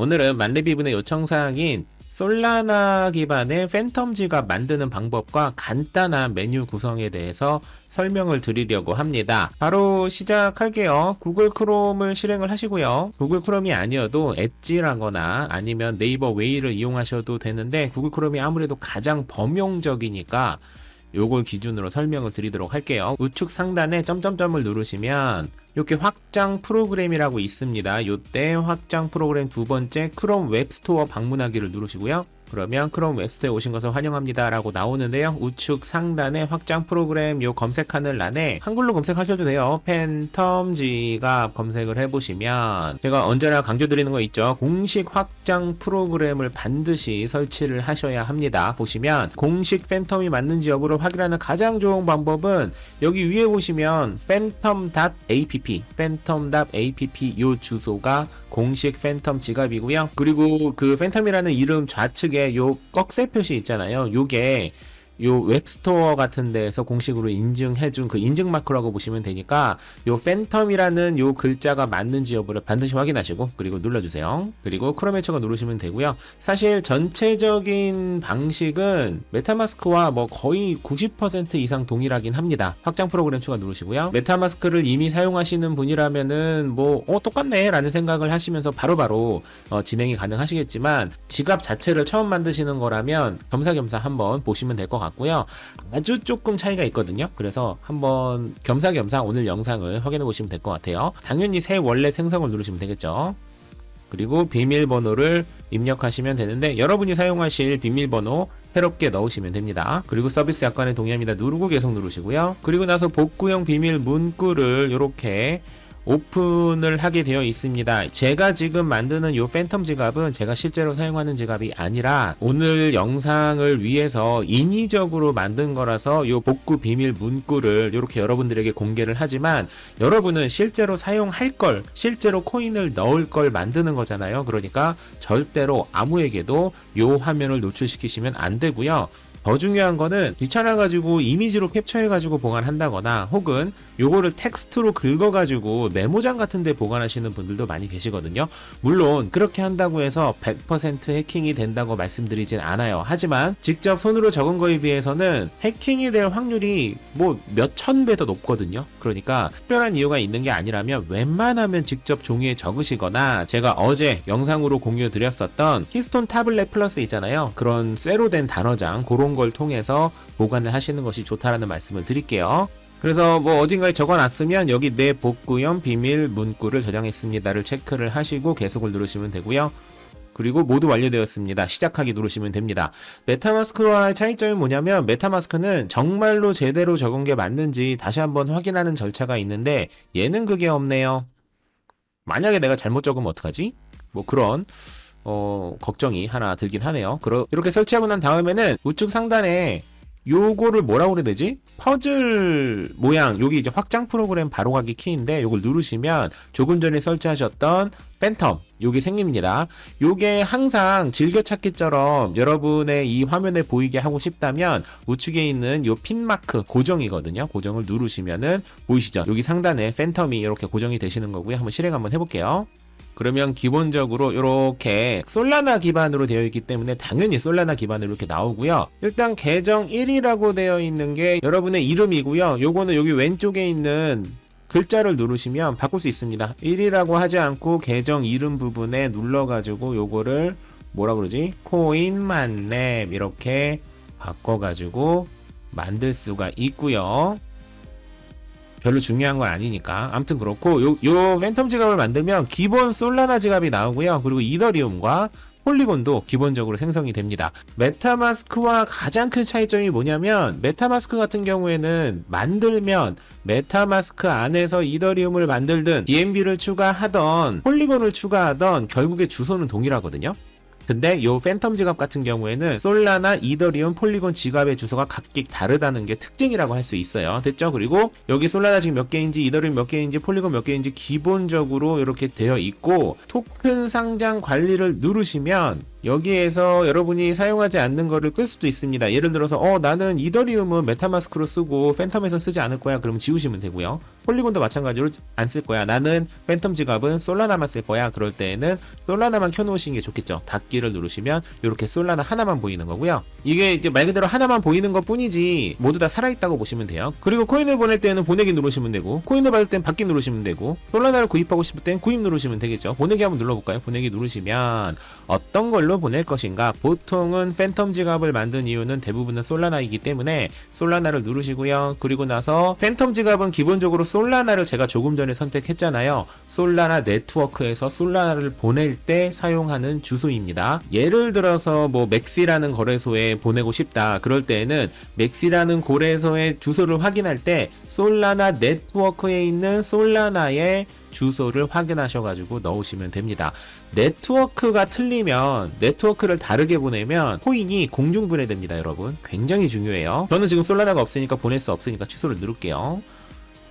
오늘은 만레비분의 요청사항인 솔라나 기반의 팬텀 지갑 만드는 방법과 간단한 메뉴 구성에 대해서 설명을 드리려고 합니다. 바로 시작할게요. 구글 크롬을 실행을 하시고요. 구글 크롬이 아니어도 엣지라거나 아니면 네이버 웨이를 이용하셔도 되는데 구글 크롬이 아무래도 가장 범용적이니까 요걸 기준으로 설명을 드리도록 할게요. 우측 상단에 점점점을 누르시면 이렇게 확장 프로그램이라고 있습니다. 요때 확장 프로그램 두 번째 크롬 웹스토어 방문하기를 누르시고요. 그러면 크롬 웹스토어에 오신 것을 환영합니다 라고 나오는데요. 우측 상단에 확장 프로그램 요 검색하는 란에 한글로 검색하셔도 돼요. 팬텀 지갑 검색을 해보시면 제가 언제나 강조드리는 거 있죠. 공식 확장 프로그램을 반드시 설치를 하셔야 합니다. 보시면 공식 팬텀이 맞는지 여부를 확인하는 가장 좋은 방법은 여기 위에 보시면 phantom.app phantom.app 요 주소가 공식 팬텀 지갑이고요. 그리고 그 팬텀이라는 이름 좌측에 요 꺽쇠 표시 있잖아요. 요게 요 웹스토어 같은 데에서 공식으로 인증해준 그 인증 마크라고 보시면 되니까 요 팬텀이라는 요 글자가 맞는지 여부를 반드시 확인하시고 그리고 눌러주세요. 그리고 크롬 해처가 누르시면 되고요. 사실 전체적인 방식은 메타마스크와 뭐 거의 90% 이상 동일하긴 합니다. 확장 프로그램 추가 누르시고요. 메타마스크를 이미 사용하시는 분이라면은 뭐 어, 똑같네 라는 생각을 하시면서 바로바로 어, 진행이 가능하시겠지만 지갑 자체를 처음 만드시는 거라면 겸사겸사 한번 보시면 될 것 같고 요. 아주 조금 차이가 있거든요. 그래서 한번 겸사겸사 오늘 영상을 확인해 보시면 될 것 같아요. 당연히 새 원래 생성을 누르시면 되겠죠. 그리고 비밀번호를 입력하시면 되는데 여러분이 사용하실 비밀번호 새롭게 넣으시면 됩니다. 그리고 서비스 약관에 동의합니다. 누르고 계속 누르시고요. 그리고 나서 복구형 비밀 문구를 이렇게 오픈을 하게 되어 있습니다. 제가 지금 만드는 요 팬텀 지갑은 제가 실제로 사용하는 지갑이 아니라 오늘 영상을 위해서 인위적으로 만든 거라서 요 복구 비밀 문구를 이렇게 여러분들에게 공개를 하지만 여러분은 실제로 사용할 걸, 실제로 코인을 넣을 걸 만드는 거잖아요. 그러니까 절대로 아무에게도 요 화면을 노출시키시면 안 되고요. 더 중요한 거는 귀찮아 가지고 이미지로 캡처해 가지고 보관한다거나 혹은 요거를 텍스트로 긁어 가지고 메모장 같은 데 보관하시는 분들도 많이 계시거든요. 물론 그렇게 한다고 해서 100% 해킹이 된다고 말씀드리진 않아요. 하지만 직접 손으로 적은 거에 비해서는 해킹이 될 확률이 뭐 몇 천 배 더 높거든요. 그러니까 특별한 이유가 있는 게 아니라면 웬만하면 직접 종이에 적으시거나 제가 어제 영상으로 공유 드렸었던 히스톤 타블렛 플러스 있잖아요. 그런 쇠로 된 단어장 그런 걸 통해서 보관을 하시는 것이 좋다라는 말씀을 드릴게요. 그래서 뭐 어딘가에 적어놨으면 여기 내 복구형 비밀 문구를 저장했습니다를 체크를 하시고 계속을 누르시면 되고요. 그리고 모두 완료되었습니다. 시작하기 누르시면 됩니다. 메타마스크와의 차이점이 뭐냐면 메타마스크는 정말로 제대로 적은 게 맞는지 다시 한번 확인하는 절차가 있는데 얘는 그게 없네요. 만약에 내가 잘못 적으면 어떡하지? 뭐 그런 어, 걱정이 하나 들긴 하네요. 그러, 이렇게 설치하고 난 다음에는 우측 상단에 요거를 뭐라고 그래야 되지? 퍼즐 모양, 여기 이제 확장 프로그램 바로 가기 키인데 요걸 누르시면 조금 전에 설치하셨던 팬텀, 요게 생깁니다. 요게 항상 즐겨찾기처럼 여러분의 이 화면에 보이게 하고 싶다면 우측에 있는 요 핀 마크 고정이거든요. 고정을 누르시면은 보이시죠? 여기 상단에 팬텀이 이렇게 고정이 되시는 거고요. 한번 실행 한번 해볼게요. 그러면 기본적으로 이렇게 솔라나 기반으로 되어 있기 때문에 당연히 솔라나 기반으로 이렇게 나오고요. 일단 계정 1이라고 되어 있는 게 여러분의 이름이고요. 요거는 여기 왼쪽에 있는 글자를 누르시면 바꿀 수 있습니다. 1이라고 하지 않고 계정 이름 부분에 눌러가지고 요거를 뭐라 그러지? 코인 만렙 이렇게 바꿔가지고 만들 수가 있고요. 별로 중요한 건 아니니까. 아무튼 그렇고, 요, 요 팬텀 지갑을 만들면 기본 솔라나 지갑이 나오고요. 그리고 이더리움과 폴리곤도 기본적으로 생성이 됩니다. 메타마스크와 가장 큰 차이점이 뭐냐면, 메타마스크 같은 경우에는 만들면 메타마스크 안에서 이더리움을 만들든, DMB를 추가하던, 폴리곤을 추가하던, 결국에 주소는 동일하거든요. 근데 요 팬텀 지갑 같은 경우에는 솔라나, 이더리움, 폴리곤 지갑의 주소가 각기 다르다는 게 특징이라고 할 수 있어요. 됐죠? 그리고 여기 솔라나 지금 몇 개인지, 이더리움 몇 개인지, 폴리곤 몇 개인지 기본적으로 이렇게 되어 있고 토큰 상장 관리를 누르시면 여기에서 여러분이 사용하지 않는 거를 끌 수도 있습니다. 예를 들어서 어 나는 이더리움은 메타마스크로 쓰고 팬텀에서 쓰지 않을 거야. 그러면 지우시면 되고요. 폴리곤도 마찬가지로 안 쓸 거야. 나는 팬텀 지갑은 솔라나만 쓸 거야. 그럴 때에는 솔라나만 켜놓으시는 게 좋겠죠. 닫기를 누르시면 이렇게 솔라나 하나만 보이는 거고요. 이게 이제 말 그대로 하나만 보이는 것 뿐이지 모두 다 살아있다고 보시면 돼요. 그리고 코인을 보낼 때는 보내기 누르시면 되고 코인을 받을 땐 받기 누르시면 되고 솔라나를 구입하고 싶을 땐 구입 누르시면 되겠죠. 보내기 한번 눌러볼까요? 보내기 누르시면 어떤 걸로 보낼 것인가? 보통은 팬텀 지갑을 만든 이유는 대부분은 솔라나이기 때문에 솔라나를 누르시고요. 그리고 나서 팬텀 지갑은 기본적으로 솔라나를 제가 조금 전에 선택했잖아요. 솔라나 네트워크에서 솔라나를 보낼 때 사용하는 주소입니다. 예를 들어서 뭐 맥시라는 거래소에 보내고 싶다. 그럴 때에는 맥시라는 거래소의 주소를 확인할 때 솔라나 네트워크에 있는 솔라나의 주소를 확인하셔가지고 넣으시면 됩니다. 네트워크가 틀리면 네트워크를 다르게 보내면 코인이 공중 분해됩니다, 여러분. 굉장히 중요해요. 저는 지금 솔라나가 없으니까 보낼 수 없으니까 취소를 누를게요.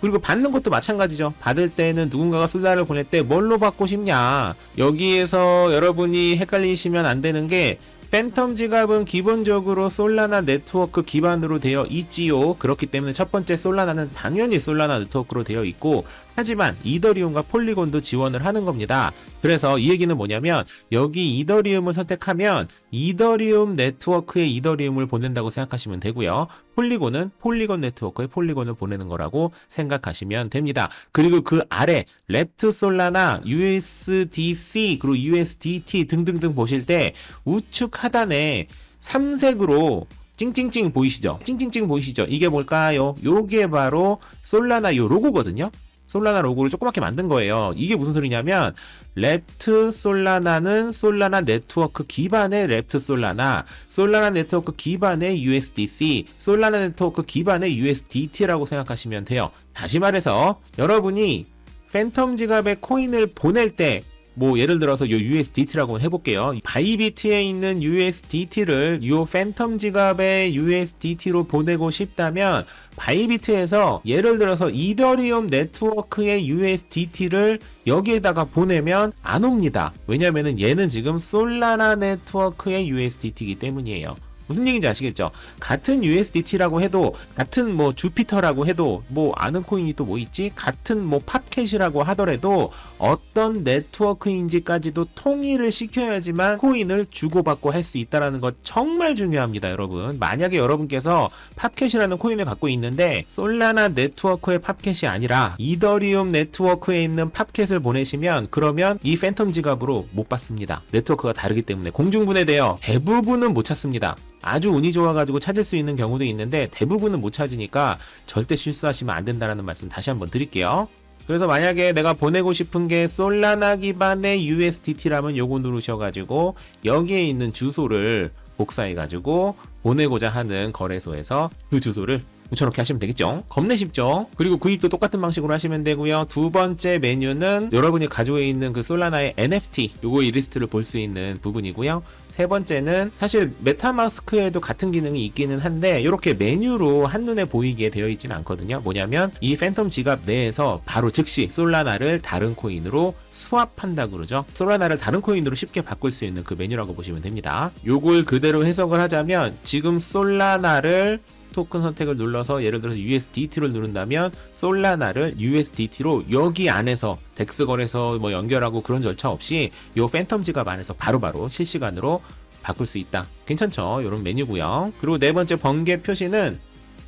그리고 받는 것도 마찬가지죠. 받을 때는 누군가가 솔라를 보낼 때 뭘로 받고 싶냐. 여기에서 여러분이 헷갈리시면 안 되는 게 팬텀 지갑은 기본적으로 솔라나 네트워크 기반으로 되어 있지요. 그렇기 때문에 첫 번째 솔라나는 당연히 솔라나 네트워크로 되어 있고 하지만 이더리움과 폴리곤도 지원을 하는 겁니다. 그래서 이 얘기는 뭐냐면 여기 이더리움을 선택하면 이더리움 네트워크에 이더리움을 보낸다고 생각하시면 되고요. 폴리곤은 폴리곤 네트워크에 폴리곤을 보내는 거라고 생각하시면 됩니다. 그리고 그 아래 랩트 솔라나, USDC, 그리고 USDT 등등등 보실 때 우측 하단에 삼색으로 찡찡찡 보이시죠? 찡찡찡 보이시죠? 이게 뭘까요? 요게 바로 솔라나 요 로고거든요. 솔라나 로고를 조그맣게 만든 거예요. 이게 무슨 소리냐면 랩트 솔라나는 솔라나 네트워크 기반의 랩트 솔라나, 솔라나 네트워크 기반의 USDC, 솔라나 네트워크 기반의 USDT라고 생각하시면 돼요. 다시 말해서 여러분이 팬텀 지갑에 코인을 보낼 때 뭐 예를 들어서 요 USDT라고 해볼게요. 바이비트에 있는 USDT를 요 팬텀 지갑의 USDT로 보내고 싶다면 바이비트에서 예를 들어서 이더리움 네트워크의 USDT를 여기에다가 보내면 안 옵니다. 왜냐면은 얘는 지금 솔라나 네트워크의 USDT이기 때문이에요. 무슨 얘기인지 아시겠죠? 같은 USDT라고 해도 같은 뭐 주피터라고 해도 뭐 아는 코인이 또 뭐 있지? 같은 뭐 팝캣이라고 하더라도 어떤 네트워크인지까지도 통일을 시켜야지만 코인을 주고받고 할 수 있다라는 것 정말 중요합니다, 여러분. 만약에 여러분께서 팝캣이라는 코인을 갖고 있는데 솔라나 네트워크의 팝캣이 아니라 이더리움 네트워크에 있는 팝캣을 보내시면 그러면 이 팬텀 지갑으로 못 받습니다. 네트워크가 다르기 때문에 공중분해되어 대부분은 못 찾습니다. 아주 운이 좋아가지고 찾을 수 있는 경우도 있는데 대부분은 못 찾으니까 절대 실수하시면 안 된다는 말씀 다시 한번 드릴게요. 그래서 만약에 내가 보내고 싶은 게 솔라나 기반의 USDT라면 요거 누르셔가지고 여기에 있는 주소를 복사해가지고 보내고자 하는 거래소에서 그 주소를 붙여넣기 하시면 되겠죠. 겁내 쉽죠. 그리고 구입도 똑같은 방식으로 하시면 되고요. 두 번째 메뉴는 여러분이 가지고 있는 그 솔라나의 NFT 요거 이 리스트를 볼 수 있는 부분이고요. 세 번째는 사실 메타마스크에도 같은 기능이 있기는 한데 이렇게 메뉴로 한눈에 보이게 되어 있지는 않거든요. 뭐냐면 이 팬텀 지갑 내에서 바로 즉시 솔라나를 다른 코인으로 수합한다 그러죠. 솔라나를 다른 코인으로 쉽게 바꿀 수 있는 그 메뉴라고 보시면 됩니다. 요걸 그대로 해석을 하자면 지금 솔라나를 토큰 선택을 눌러서 예를 들어서 USDT를 누른다면 솔라나를 USDT로 여기 안에서 덱스 거래소 뭐 연결하고 그런 절차 없이 요 팬텀 지갑 안에서 바로 바로 실시간으로 바꿀 수 있다. 괜찮죠? 이런 메뉴고요. 그리고 네 번째 번개 표시는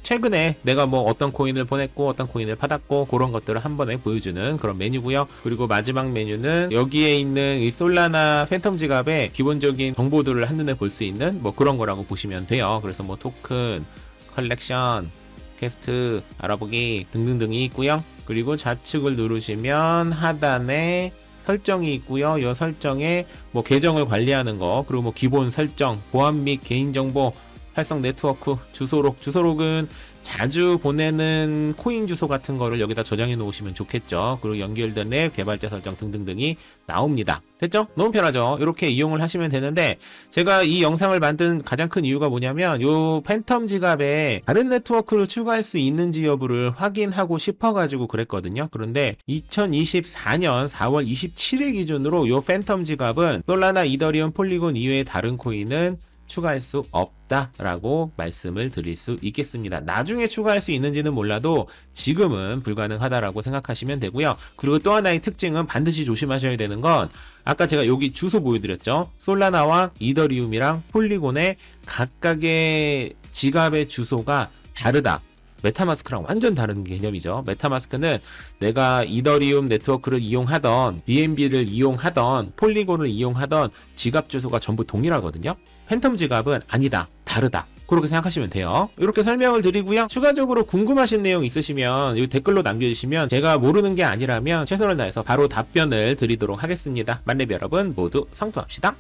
최근에 내가 뭐 어떤 코인을 보냈고 어떤 코인을 받았고 그런 것들을 한 번에 보여주는 그런 메뉴고요. 그리고 마지막 메뉴는 여기에 있는 이 솔라나 팬텀 지갑의 기본적인 정보들을 한눈에 볼 수 있는 뭐 그런 거라고 보시면 돼요. 그래서 뭐 토큰, 컬렉션, 퀘스트, 알아보기 등등등이 있고요. 그리고 좌측을 누르시면 하단에 설정이 있고요. 이 설정에 뭐 계정을 관리하는 거, 그리고 뭐 기본 설정, 보안 및 개인정보, 활성 네트워크, 주소록, 주소록은 자주 보내는 코인 주소 같은 거를 여기다 저장해 놓으시면 좋겠죠. 그리고 연결된 앱, 개발자 설정 등등등이 나옵니다. 됐죠? 너무 편하죠? 이렇게 이용을 하시면 되는데 제가 이 영상을 만든 가장 큰 이유가 뭐냐면 요 팬텀 지갑에 다른 네트워크를 추가할 수 있는지 여부를 확인하고 싶어 가지고 그랬거든요. 그런데 2024년 4월 27일 기준으로 요 팬텀 지갑은 솔라나, 이더리움, 폴리곤 이외의 다른 코인은 추가할 수 없 다라고 말씀을 드릴 수 있겠습니다. 나중에 추가할 수 있는지는 몰라도 지금은 불가능하다라고 생각하시면 되고요. 그리고 또 하나의 특징은 반드시 조심하셔야 되는 건 아까 제가 여기 주소 보여드렸죠. 솔라나와 이더리움이랑 폴리곤의 각각의 지갑의 주소가 다르다. 메타마스크랑 완전 다른 개념이죠. 메타마스크는 내가 이더리움 네트워크를 이용하던 BNB를 이용하던 폴리곤을 이용하던 지갑 주소가 전부 동일하거든요. 팬텀 지갑은 아니다. 다르다. 그렇게 생각하시면 돼요. 이렇게 설명을 드리고요. 추가적으로 궁금하신 내용 있으시면 이 댓글로 남겨주시면 제가 모르는 게 아니라면 최선을 다해서 바로 답변을 드리도록 하겠습니다. 만렙 여러분 모두 성투합시다.